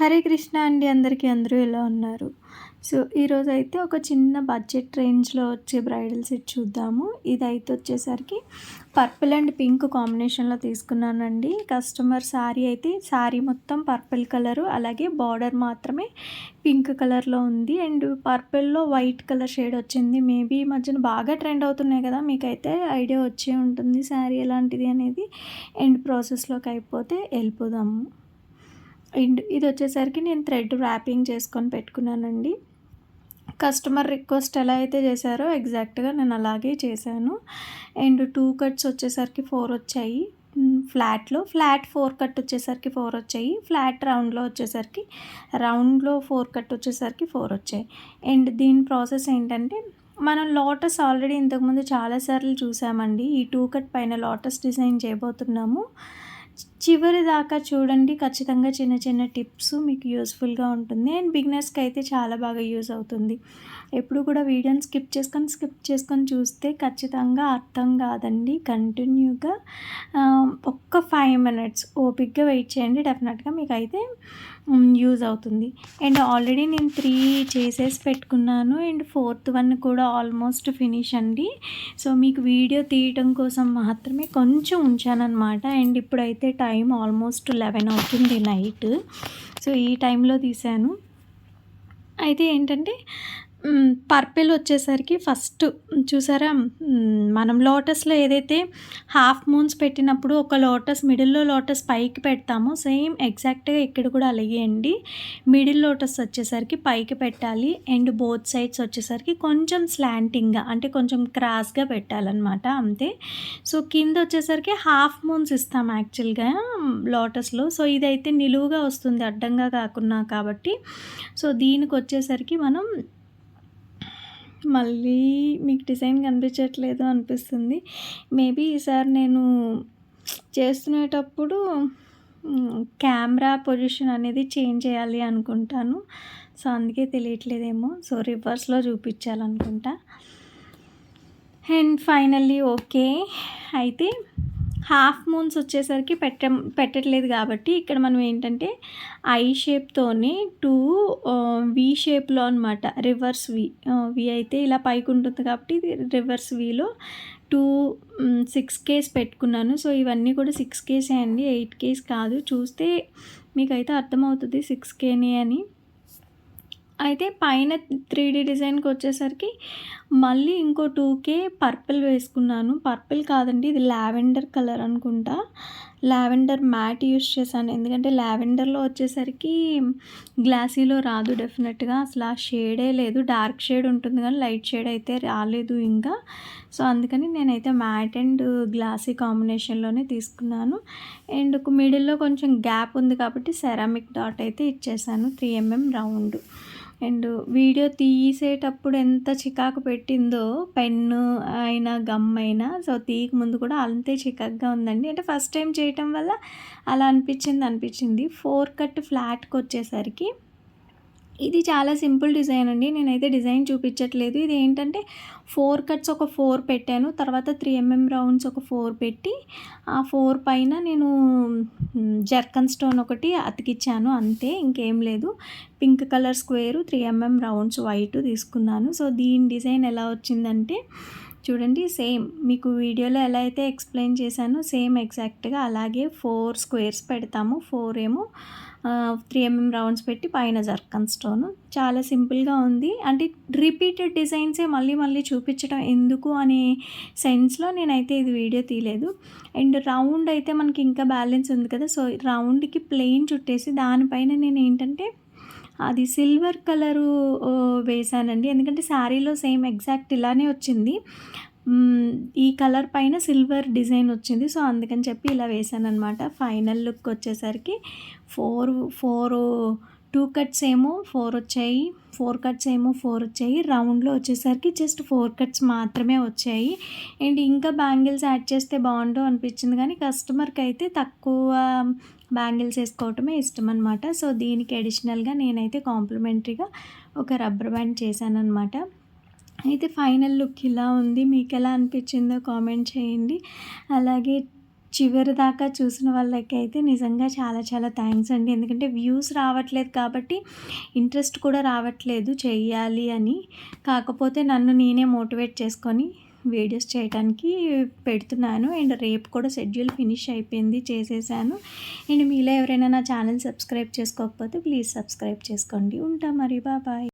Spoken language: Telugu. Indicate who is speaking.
Speaker 1: హరే కృష్ణ అండి అందరికీ అందరూ ఎలా ఉన్నారు? సో ఈరోజు అయితే ఒక చిన్న బడ్జెట్ రేంజ్లో వచ్చే బ్రైడల్ సెట్ చూద్దాము. ఇదైతే వచ్చేసరికి పర్పుల్ అండ్ పింక్ కాంబినేషన్లో తీసుకున్నానండి. కస్టమర్ శారీ అయితే శారీ మొత్తం పర్పుల్ కలరు అలాగే బార్డర్ మాత్రమే పింక్ కలర్లో ఉంది. అండ్ పర్పుల్లో వైట్ కలర్ షేడ్ వచ్చింది. మేబీ ఈ మధ్యన బాగా ట్రెండ్ అవుతున్నాయి కదా మీకైతే ఐడియా వచ్చే ఉంటుంది శారీ ఎలాంటిది అనేది. అండ్ ప్రాసెస్లోకి అయిపోతే వెళ్ళిపోదాము. అండ్ ఇది వచ్చేసరికి నేను థ్రెడ్ ర్యాపింగ్ చేసుకొని పెట్టుకున్నానండి. కస్టమర్ రిక్వెస్ట్ ఎలా అయితే చేశారో ఎగ్జాక్ట్గా నేను అలాగే చేశాను. అండ్ టూ కట్స్ వచ్చేసరికి ఫోర్ వచ్చాయి. ఫ్లాట్లో ఫ్లాట్ ఫోర్ కట్ వచ్చేసరికి ఫోర్ వచ్చాయి. ఫ్లాట్ రౌండ్లో వచ్చేసరికి రౌండ్లో ఫోర్ కట్ వచ్చేసరికి ఫోర్ వచ్చాయి. అండ్ దీని ప్రాసెస్ ఏంటంటే మనం లోటస్ ఆల్రెడీ ఇంతకుముందు చాలాసార్లు చూసామండి. ఈ టూ కట్ పైన లోటస్ డిజైన్ చేయబోతున్నాము. చివరి దాకా చూడండి. ఖచ్చితంగా చిన్న చిన్న టిప్స్ మీకు యూస్ఫుల్గా ఉంటుంది. అండ్ బిగినర్స్కి అయితే చాలా బాగా యూజ్ అవుతుంది. ఎప్పుడు కూడా వీడియోని స్కిప్ చేసుకొని స్కిప్ చేసుకొని చూస్తే ఖచ్చితంగా అర్థం కాదండి. కంటిన్యూగా ఒక్క ఫైవ్ మినిట్స్ ఓపిక్గా వెయిట్ చేయండి. డెఫినెట్గా మీకు అయితే యూజ్ అవుతుంది. అండ్ ఆల్రెడీ నేను త్రీ చేసేసి పెట్టుకున్నాను. అండ్ ఫోర్త్ వన్ కూడా ఆల్మోస్ట్ ఫినిష్ అండి. సో మీకు వీడియో తీయటం కోసం మాత్రమే కొంచెం ఉంచానమాట అండ్ ఇప్పుడైతే టైం టైం ఆల్మోస్ట్ లెవెన్ అవుతుంది నైట్. సో ఈ టైంలో తీశాను. అయితే ఏంటంటే పర్పిల్ వచ్చేసరికి ఫస్ట్ చూసారా? మనం లోటస్లో ఏదైతే హాఫ్ మూన్స్ పెట్టినప్పుడు ఒక లోటస్ మిడిల్లో లోటస్ పైకి పెడతామో సేమ్ ఎగ్జాక్ట్గా ఇక్కడ కూడా అలాగే అండి. మిడిల్ లోటస్ వచ్చేసరికి పైకి పెట్టాలి. అండ్ బోత్ సైడ్స్ వచ్చేసరికి కొంచెం స్లాంటింగ్గా అంటే కొంచెం క్రాస్గా పెట్టాలన్నమాట అంతే. సో కింద వచ్చేసరికి హాఫ్ మూన్స్ ఇస్తాం యాక్చువల్గా లోటస్లో. సో ఇదైతే నిలువుగా వస్తుంది అడ్డంగా కాకుండా కాబట్టి. సో దీనికి వచ్చేసరికి మనం మళ్ళీ మీకు డిజైన్ కనిపించట్లేదు అనిపిస్తుంది. మేబీ ఈసారి నేను చేస్తునేటప్పుడు కెమెరా పొజిషన్ అనేది చేంజ్ చేయాలి అనుకుంటాను. సో అందుకే తెలియట్లేదేమో. సో రివర్స్లో చూపించాలనుకుంటా. And finally okay. అయితే హాఫ్ మూన్స్ వచ్చేసరికి పెట్ట పెట్టట్లేదు కాబట్టి ఇక్కడ మనం ఏంటంటే ఐ షేప్తోనే టూ వి షేప్లో అనమాట రివర్స్ వి వి అయితే ఇలా పైకి ఉంటుంది కాబట్టి ఇది రివర్స్ వీలో టూ సిక్స్ కేస్ పెట్టుకున్నాను. సో ఇవన్నీ కూడా సిక్స్ కేసే అండి. ఎయిట్ కేస్ కాదు. చూస్తే మీకైతే అర్థమవుతుంది సిక్స్ కేనే అని. అయితే పైన త్రీ డీ డిజైన్కి వచ్చేసరికి మళ్ళీ ఇంకో టూకే పర్పుల్ వేసుకున్నాను. పర్పుల్ కాదండి ఇది లావెండర్ కలర్ అనుకుంటా. లావెండర్ మ్యాట్ యూస్ చేశాను. ఎందుకంటే లావెండర్లో వచ్చేసరికి గ్లాసీలో రాదు డెఫినెట్గా. అసలు ఆ షేడే లేదు. డార్క్ షేడ్ ఉంటుంది కానీ లైట్ షేడ్ అయితే రాలేదు ఇంకా. సో అందుకని నేనైతే మ్యాట్ అండ్ గ్లాసీ కాంబినేషన్లోనే తీసుకున్నాను. అండ్ మిడిల్లో కొంచెం గ్యాప్ ఉంది కాబట్టి సెరామిక్ డాట్ అయితే ఇచ్చేసాను. Three mm round. And video తీసేటప్పుడు ఎంత చికాకు పెట్టిందో పెన్ను అయినా గమ్ అయినా సో తీయక ముందు కూడా అంతే చికాకుగా ఉందండి. అంటే ఫస్ట్ టైం చేయటం వల్ల అలా అనిపించింది అనిపించింది. ఫోర్ కట్ ఫ్లాట్కి వచ్చేసరికి ఇది చాలా సింపుల్ డిజైన్ అండి. నేనైతే డిజైన్ చూపించట్లేదు. ఇది ఏంటంటే ఫోర్ కట్స్ ఒక ఫోర్ పెట్టాను. తర్వాత త్రీ ఎంఎం రౌండ్స్ ఒక ఫోర్ పెట్టి ఆ ఫోర్ పైన నేను జర్కన్ స్టోన్ ఒకటి అతికిచ్చాను. అంతే ఇంకేం లేదు. Pink colour square three mm rounds white తీసుకున్నాను. సో దీని డిజైన్ ఎలా వచ్చిందంటే చూడండి సేమ్. మీకు వీడియోలో ఎలా అయితే ఎక్స్ప్లెయిన్ చేశానో సేమ్ ఎగ్జాక్ట్గా అలాగే ఫోర్ స్క్వేర్స్ పెడతాము. ఫోర్ ఏమో త్రీ ఎంఎం రౌండ్స్ పెట్టి పైన జర్కన్ స్టోన్. చాలా సింపుల్గా ఉంది. అంటే రిపీటెడ్ డిజైన్సే మళ్ళీ మళ్ళీ చూపించడం ఎందుకు అనే సెన్స్లో నేనైతే ఇది వీడియో తీయలేదు. అండ్ రౌండ్ అయితే మనకి ఇంకా బ్యాలెన్స్ ఉంది కదా. సో రౌండ్కి ప్లెయిన్ చుట్టేసి దానిపైన నేను ఏంటంటే అది సిల్వర్ కలరు వేసానండి ఎందుకంటే శారీలో సేమ్ ఎగ్జాక్ట్ ఇలానే వచ్చింది. ఈ కలర్ పైన సిల్వర్ డిజైన్ వచ్చింది. సో అందుకని చెప్పి ఇలా వేసాను అనమాట ఫైనల్ లుక్ వచ్చేసరికి ఫోర్ ఫోర్ టూ కట్స్ ఏమో ఫోర్ వచ్చాయి ఫోర్ కట్స్ ఏమో ఫోర్ వచ్చాయి. రౌండ్లో వచ్చేసరికి జస్ట్ ఫోర్ కట్స్ మాత్రమే వచ్చాయి. అండ్ ఇంకా బ్యాంగిల్స్ యాడ్ చేస్తే బాగుండు అనిపించింది కానీ కస్టమర్కి అయితే తక్కువ బ్యాంగిల్స్ వేసుకోవటమే ఇష్టం అనమాట సో దీనికి అడిషనల్గా నేనైతే కాంప్లిమెంటరీగా ఒక రబ్బర్ బ్యాండ్ చేశాను అయితే ఫైనల్ లుక్ ఇలా ఉంది. మీకు ఎలా అనిపించిందో కామెంట్ చేయండి. అలాగే చివరి దాకా చూసిన వాళ్ళకైతే నిజంగా చాలా చాలా థ్యాంక్స్ అండి. ఎందుకంటే వ్యూస్ రావట్లేదు కాబట్టి ఇంట్రెస్ట్ కూడా రావట్లేదు చెయ్యాలి అని. కాకపోతే నన్ను నేనే మోటివేట్ చేసుకొని వీడియోస్ చేయడానికి పెడుతున్నాను. అండ్ రేపు కూడా షెడ్యూల్ ఫినిష్ అయిపోయింది చేసేసాను. అండ్ మీలో ఎవరైనా నా ఛానల్ సబ్స్క్రైబ్ చేసుకోకపోతే ప్లీజ్ సబ్స్క్రైబ్ చేసుకోండి. ఉంటా మరి బాయ్